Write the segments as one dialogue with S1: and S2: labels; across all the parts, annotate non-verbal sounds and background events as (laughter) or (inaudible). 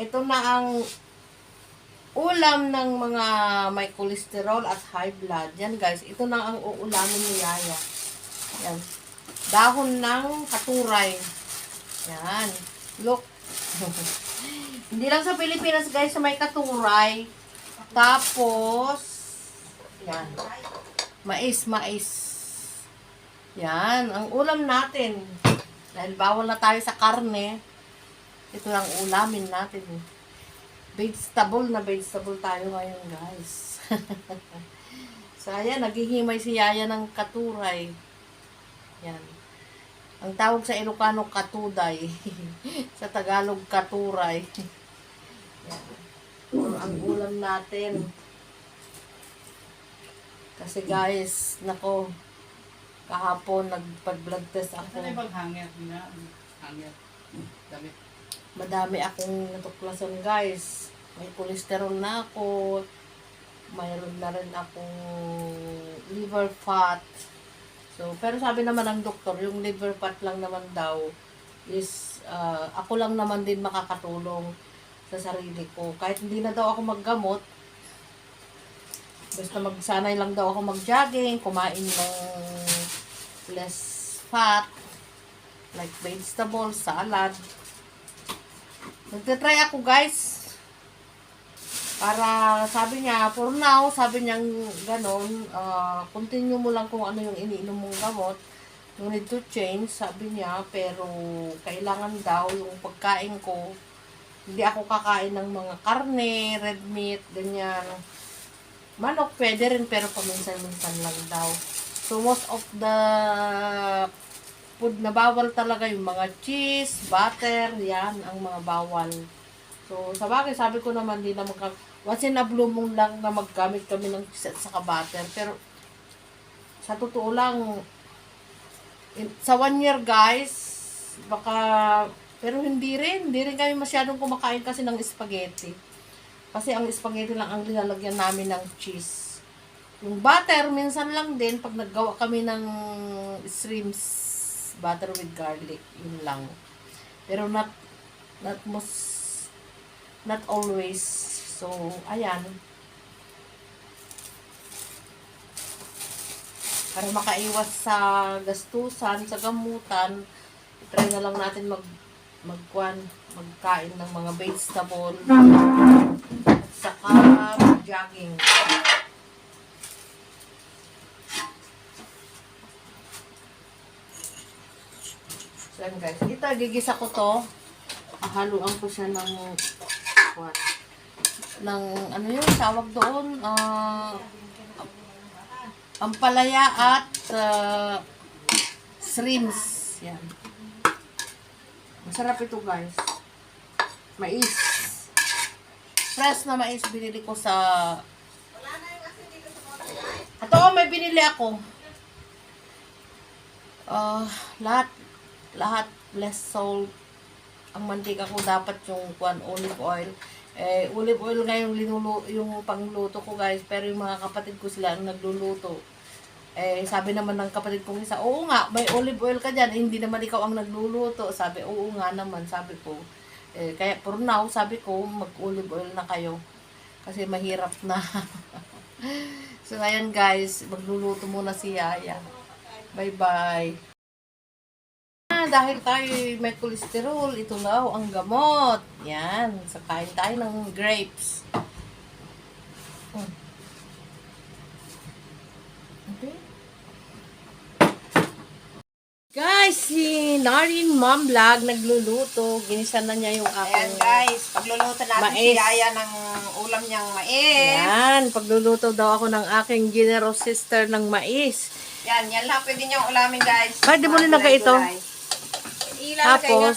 S1: Ito na ang ulam ng mga may cholesterol at high blood. Yan guys, ito na ang uulamin ni Yaya. Yan. Dahon ng katuray. Yan. Look. (laughs) Hindi lang sa Pilipinas guys may katuray. Tapos, yan. Mais, mais. Yan, ang ulam natin. Dahil bawal na tayo sa karne, ito lang ulamin natin. Vegetable na vegetable tayo ngayon, guys. (laughs) so, ayan, naghihimay si Yaya ng katuray. Yan. Ang tawag sa Ilocano, katuday. (laughs) sa Tagalog, katuray. Yan. So, ang ulam natin. Kasi guys, nako, kahapon nagpag-blood test ako.
S2: Ano yung paghangir niya? Hangir. Damit.
S1: Madami akong natuklasan guys. May cholesterol na ako. Mayroon na rin akong liver fat. So, pero sabi naman ng doktor, yung liver fat lang naman daw is ah, ako lang naman din makakatulong sa sarili ko. Kahit hindi na daw ako maggamot, basta magsanay lang daw ako mag-jogging, kumain ng less fat, like vegetables, salad. Nagtitry ako guys. Para sabi niya, for now, sabi niya ganon, ah, continue mo lang kung ano yung iniinom mong gamot. You need to change, sabi niya, pero kailangan daw yung pagkain ko, hindi ako kakain ng mga karne, red meat, ganyan. Manok pwede rin, pero paminsan-minsan lang daw. So, most of the food na bawal talaga yung mga cheese, butter, yan ang mga bawal. So, sa bagay, sabi ko naman, di na magka... Once in a blue moon lang na maggamit kami ng cheese at butter. Pero, sa totoo lang, in- sa one year, guys, baka... Pero hindi rin. Hindi rin kami masyadong kumakain kasi ng spaghetti. Kasi ang spaghetti lang ang nilalagyan namin ng cheese. Yung butter, minsan lang din, pag naggawa kami ng shrimps, butter with garlic, yun lang. Pero not, not most, not always. So, ayan. Para makaiwas sa gastusan, sa gamutan, try na lang natin mag, magkuan, magkain ng mga vegetable, saka jogging. Yan guys. Ito, gigisa ko to. Haluan ko siya ng what? ng ano yun, tawag doon, ah, ampalaya at uh, shrimps. Yan. Masarap ito guys. Mais. Fresh na mais binili ko sa... Oh, may binili ako. Ah, lahat lahat less salt. Ang mantika ko dapat yung kwan, olive oil. Eh, olive oil nga yung, linulo, yung pangluto ko guys. Pero yung mga kapatid ko sila ang nagluluto. Eh, sabi naman ng kapatid kong isa, oo nga, may olive oil ka dyan. Eh, hindi naman ikaw ang nagluluto. Sabi, oo nga naman, sabi ko. Eh, kaya for now, sabi ko, mag-olive oil na kayo. Kasi mahirap na. (laughs) so, ayan guys, magluluto muna si Yaya. Bye-bye. Ah, dahil tayo may cholesterol, ito na ang gamot. Yan, so kain tayo ng grapes. Mm. Okay. Guys, si Narin Mom Vlog nagluluto. Ginisa na niya yung
S3: Ayan
S1: aking...
S3: guys, pagluluto natin
S1: Mais.
S3: si Yaya ng ulam niyang mais.
S1: Yan, pagluluto daw ako ng aking generous sister ng mais.
S3: Yan, yan lang pwede niyang ulamin guys.
S1: Pwede mo
S3: Mga
S1: nilagay ito?
S3: gulay-gulay.
S1: Tapos,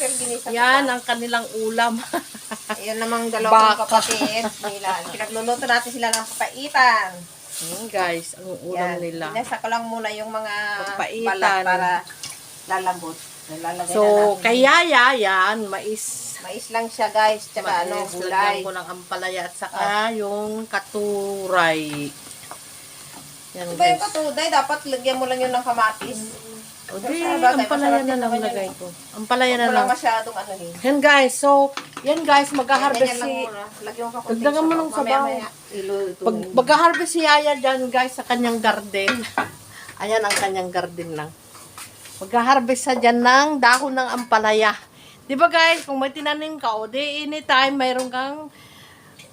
S1: yan ang kanilang ulam.
S3: Ayan namang dalawang
S1: Baka.
S3: kapatid nila. Pinagluluto natin sila ng papaitan.
S1: Hmm, guys, ang ulam
S3: Yan.
S1: nila.
S3: Inasa ko lang muna yung mga
S1: Papaitan.
S3: balat para lalambot. Lalagay na
S1: So,
S3: natin.
S1: kay Yaya, yan, mais.
S3: Mais lang siya guys, tsaka ano,
S1: Mais,
S3: gulay.
S1: lagyan ko ng ampalaya at saka yung katuray. Yan,
S3: Iba yung
S1: guys.
S3: katuday, dapat lagyan mo lang yun ng kamatis.
S1: O di, ang palaya na lang lagay ko. Ang palaya na
S3: Wala
S1: lang.
S3: masyadong ano eh.
S1: Yan guys, so, yan guys, mag-harvest si... Dagdagan mo ng sabaw. Pag, mag-harvest si Yaya dyan guys sa kanyang garden. (laughs) Ayan ang kanyang garden lang. Mag-harvest sa dyan ng dahon ng ampalaya. Di ba guys, kung may tinanim ka, o di anytime mayroon kang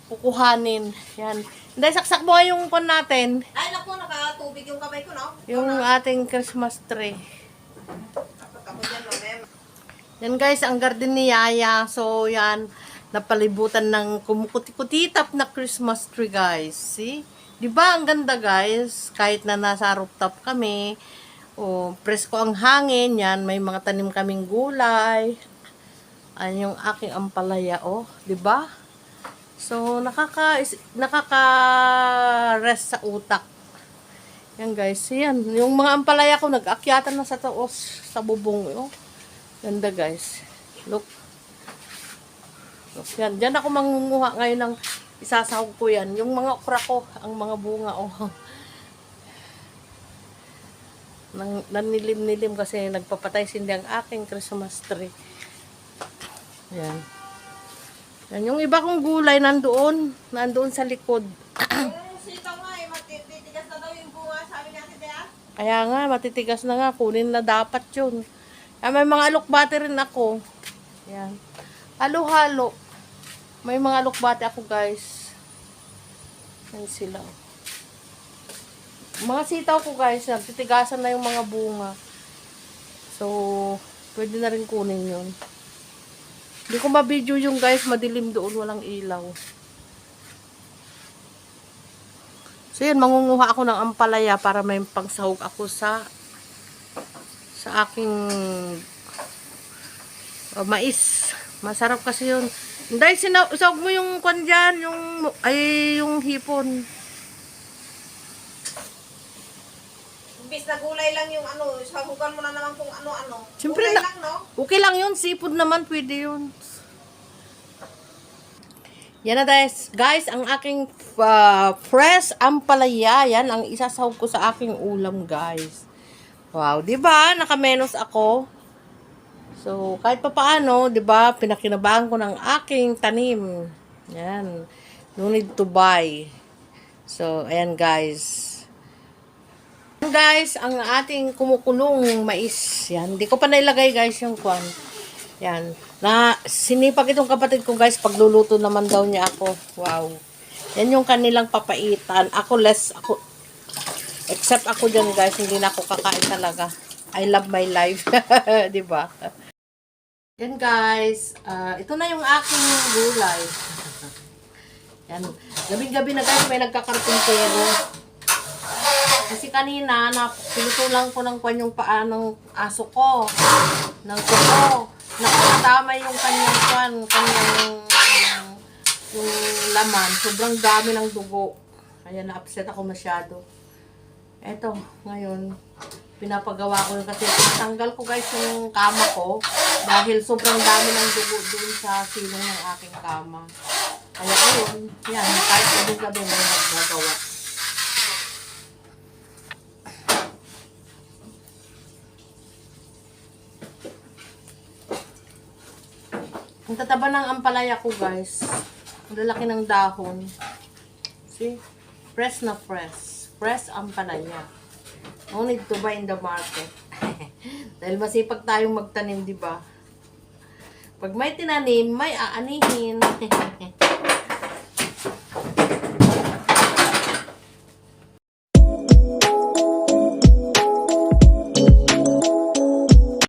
S1: kukuhanin. Yan. Hindi, saksak mo yung kon natin.
S3: Ay, naku, nakatubig yung kamay ko, no?
S1: Yung ating Christmas tree. Yan guys, ang garden ni Yaya. So, yan. Napalibutan ng kumukuti-kutitap na Christmas tree, guys. See? Di ba ang ganda, guys? Kahit na nasa rooftop kami, o presko ang hangin, yan. May mga tanim kaming gulay. Ayan yung aking ampalaya, oh. Di ba? So, nakaka, nakaka-rest sa utak. Yan guys, yan. Yung mga ampalaya ko, nag-akyatan na sa taos, sa bubong, oh. Ganda guys. Look. Look yan. Diyan ako mangunguha ngayon ng isasahog ko yan. Yung mga okra ko, ang mga bunga, oh. (laughs) Nang, nanilim-nilim kasi nagpapatay sindi ang aking Christmas tree. Yan. Yan. Yung iba kong gulay nandoon. Nandoon sa likod.
S3: Sitaw
S1: Kaya nga, matitigas na nga. Kunin na dapat yun. Ah, may mga alukbate rin ako. Yan. Halo-halo. May mga alukbate ako, guys. Yan sila. Mga sitaw ko, guys. Titigasan na yung mga bunga. So, pwede na rin kunin yun. Hindi ko ma-video yung guys. Madilim doon. Walang ilaw. So, yun. Mangunguha ako ng ampalaya para may pangsahog ako sa sa aking uh, mais. Masarap kasi yun. Dahil sinawag mo yung kwan dyan, yung, ay, yung hipon.
S3: Imbis na gulay lang yung ano, sabugan mo na naman kung ano-ano.
S1: Siyempre
S3: gulay
S1: na-
S3: lang, no?
S1: Okay lang yun, seafood naman, pwede yun. Yan na guys. Guys, ang aking uh, fresh ampalaya, yan ang isasahog ko sa aking ulam, guys. Wow, 'di ba? Nakamenos ako. So, kahit pa paano, 'di ba, pinakinabangan ko ng aking tanim. Yan. No need to buy. So, ayan guys. Guys, ang ating kumukulong mais. Yan. Hindi ko pa nailagay guys yung kwan. Yan. Na sinipag itong kapatid ko guys pagluluto naman daw niya ako. Wow. Yan yung kanilang papaitan. Ako less ako except ako diyan guys, hindi na ako kakain talaga. I love my life, (laughs) 'di ba? Yan guys, ah, ito na yung aking gulay. Yan. Gabi-gabi na guys, may nagkakarpintero. Kasi kanina, na, pinutulang ko ng kwan yung paa ng aso ko. Ng kuko. Nakatama yung kanyang kwan, kanyang yung laman. Sobrang dami ng dugo. Kaya na-upset ako masyado. Eto, ngayon, pinapagawa ko yun kasi tinatanggal ko guys yung kama ko dahil sobrang dami ng dugo doon sa silong ng aking kama. Kaya ayun, yan, kahit gabi-gabi may nagagawa. Ang tataba ng ampalaya ko, guys. Ang lalaki ng dahon. See? Fresh na fresh. Fresh ampalaya. No need to buy in the market. (laughs) Dahil masipag tayong magtanim, di ba? Pag may tinanim, may aanihin. (laughs)